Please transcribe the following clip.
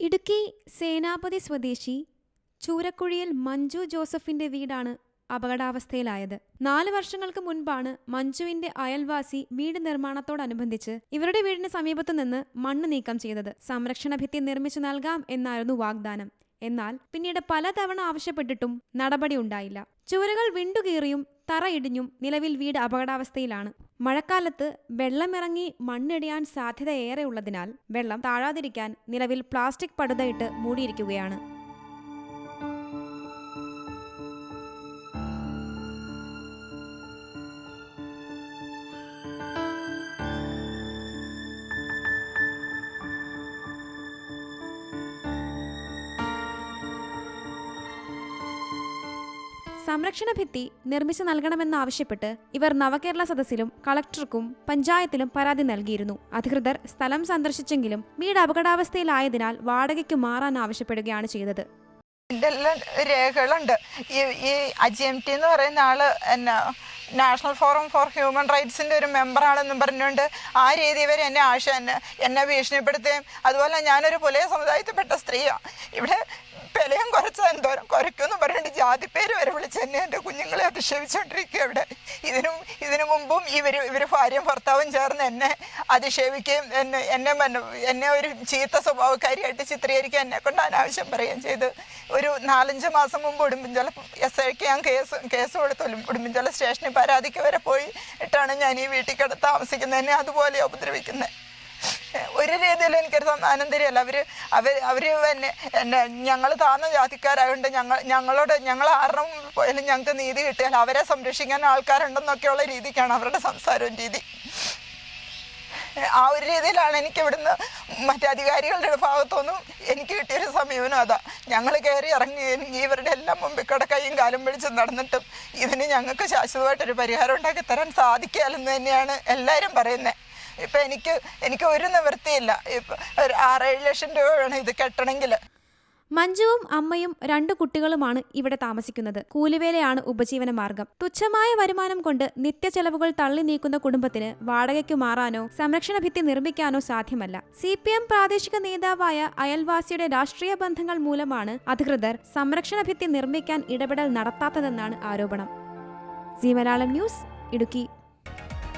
ഇടുക്കി സേനാപതി സ്വദേശി ചൂരക്കുഴിയിൽ മഞ്ജു ജോസഫിന്റെ വീടാണ് അപകടാവസ്ഥയിലായത്. നാല് വർഷങ്ങൾക്ക് മുൻപാണ് മഞ്ജുവിന്റെ അയൽവാസി വീട് നിർമ്മാണത്തോടനുബന്ധിച്ച് ഇവരുടെ വീടിന് സമീപത്തു നിന്ന് മണ്ണ് നീക്കം ചെയ്തത്. സംരക്ഷണ ഭിത്തി നിർമ്മിച്ചു നൽകാം എന്നായിരുന്നു വാഗ്ദാനം. എന്നാൽ പിന്നീട് പലതവണ ആവശ്യപ്പെട്ടിട്ടും നടപടി ഉണ്ടായില്ല. ചുവരുകൾ വിണ്ടുകീറിയും തറയിടിഞ്ഞും നിലവിൽ വീട് അപകടാവസ്ഥയിലാണ്. മഴക്കാലത്ത് വെള്ളമിറങ്ങി മണ്ണിടിയാൻ സാധ്യത ഉള്ളതിനാൽ വെള്ളം താഴാതിരിക്കാൻ നിലവിൽ പ്ലാസ്റ്റിക് പടുതയിട്ട് മൂടിയിരിക്കുകയാണ്. സംരക്ഷണ ഭിത്തി നിർമ്മിച്ചു നൽകണമെന്നാവശ്യപ്പെട്ട് ഇവർ നവകേരള സദസ്സിലും കളക്ടർക്കും പഞ്ചായത്തിലും പരാതി നൽകിയിരുന്നു. അധികൃതർ സ്ഥലം സന്ദർശിച്ചെങ്കിലും വീട് അപകടാവസ്ഥയിലായതിനാൽ വാടകയ്ക്ക് മാറാൻ ആവശ്യപ്പെടുകയാണ് ചെയ്തത്. ഇതെല്ലാം രേഖകളുണ്ട്. ഈ ഈ അജി എം ടി എന്ന് പറയുന്ന ആൾ എന്നാ നാഷണൽ ഫോറം ഫോർ ഹ്യൂമൻ റൈറ്റ്സിന്റെ ഒരു മെമ്പറാണെന്നും പറഞ്ഞുകൊണ്ട് ആ രീതി വരെ എന്നെ ആശ എന്നെ എന്നെ ഭീഷണിപ്പെടുത്തുകയും അതുപോലെ ഞാനൊരു പുലയ സമുദായത്തിൽപ്പെട്ട സ്ത്രീയാണ് ഇവിടെ പെലയും കുറച്ച് എന്തോരം കുറയ്ക്കുമെന്ന് പറഞ്ഞിട്ട് ജാതി പേര് വരെ വിളിച്ച് എന്നെ എന്റെ കുഞ്ഞുങ്ങളെ അധിക്ഷേപിച്ചുകൊണ്ടിരിക്കുക ഇവിടെ ഇതിനും ഇതിനു മുമ്പും ഇവർ ഇവർ ഭാര്യയും ഭർത്താവും ചേർന്ന് എന്നെ അധിക്ഷേപിക്കുകയും എന്നെ എന്നെ എന്നെ ഒരു ചീത്ത സ്വഭാവക്കാരിയായിട്ട് ചിത്രീകരിക്കുക എന്നെ കൊണ്ട് അനാവശ്യം പറയുകയും ചെയ്ത്. ഒരു നാലഞ്ച് മാസം മുമ്പ് ഉടുമ്പൻചോല എസ് ഐക്ക് ഞാൻ കേസ് കേസ് കൊടുത്തു ഉടുമ്പൻചോല സ്റ്റേഷനിൽ പരാതിക്ക് വരെ പോയി ഇട്ടാണ് ഞാൻ ഈ വീട്ടിൽ കിട താമസിക്കുന്നത്. എന്നെ അതുപോലെ ഉപദ്രവിക്കുന്നത്. ഒരു രീതിയിലും എനിക്കൊരു സമ്മാനം തരികയല്ല അവർ അവർ അവർ എന്നെ എന്നെ ഞങ്ങൾ താന്ന ജാതിക്കാരായതുകൊണ്ട് ഞങ്ങൾ ഞങ്ങളോട് ഞങ്ങൾ ആരണം പോയാലും ഞങ്ങൾക്ക് നീതി കിട്ടിയാൽ അവരെ സംരക്ഷിക്കാൻ ആൾക്കാരുണ്ടെന്നൊക്കെയുള്ള രീതിക്കാണ് അവരുടെ സംസാരവും രീതി. ആ ഒരു രീതിയിലാണ് എനിക്ക് ഇവിടുന്ന് മറ്റേ അധികാരികളുടെ ഭാഗത്തുനിന്നും എനിക്ക് കിട്ടിയൊരു സമീപനം അതാ. ഞങ്ങൾ കയറി ഇറങ്ങി ഇവരുടെ എല്ലാം മുമ്പിൽ കൂടെ കൈയും കാലും പിടിച്ച് നടന്നിട്ടും ഇതിന് ഞങ്ങൾക്ക് ശാശ്വതമായിട്ടൊരു പരിഹാരം ഉണ്ടാക്കി തരാൻ സാധിക്കുകയില്ലെന്ന് തന്നെയാണ് എല്ലാവരും പറയുന്നത് ഇപ്പം എനിക്ക് എനിക്ക് ഒരു നിവൃത്തിയില്ല. ഇപ്പം ഒരു ആറേഴ് ലക്ഷം രൂപ വേണം ഇത് കെട്ടണമെങ്കിൽ. മഞ്ജുവും അമ്മയും രണ്ടു കുട്ടികളുമാണ് ഇവിടെ താമസിക്കുന്നത്. കൂലിവേലയാണ് ഉപജീവന മാർഗം. തുച്ഛമായ വരുമാനം കൊണ്ട് നിത്യ ചെലവുകൾ തള്ളി നീക്കുന്ന കുടുംബത്തിന് വാടകയ്ക്ക് മാറാനോ സംരക്ഷണ ഭിത്തി നിർമ്മിക്കാനോ സാധ്യമല്ല. സി പി എം പ്രാദേശിക നേതാവായ അയൽവാസിയുടെ രാഷ്ട്രീയ ബന്ധങ്ങൾ മൂലമാണ് അധികൃതർ സംരക്ഷണ ഭിത്തി നിർമ്മിക്കാൻ ഇടപെടൽ നടത്താത്തതെന്നാണ് ആരോപണം. മലയാളം ന്യൂസ് ഇടുക്കി.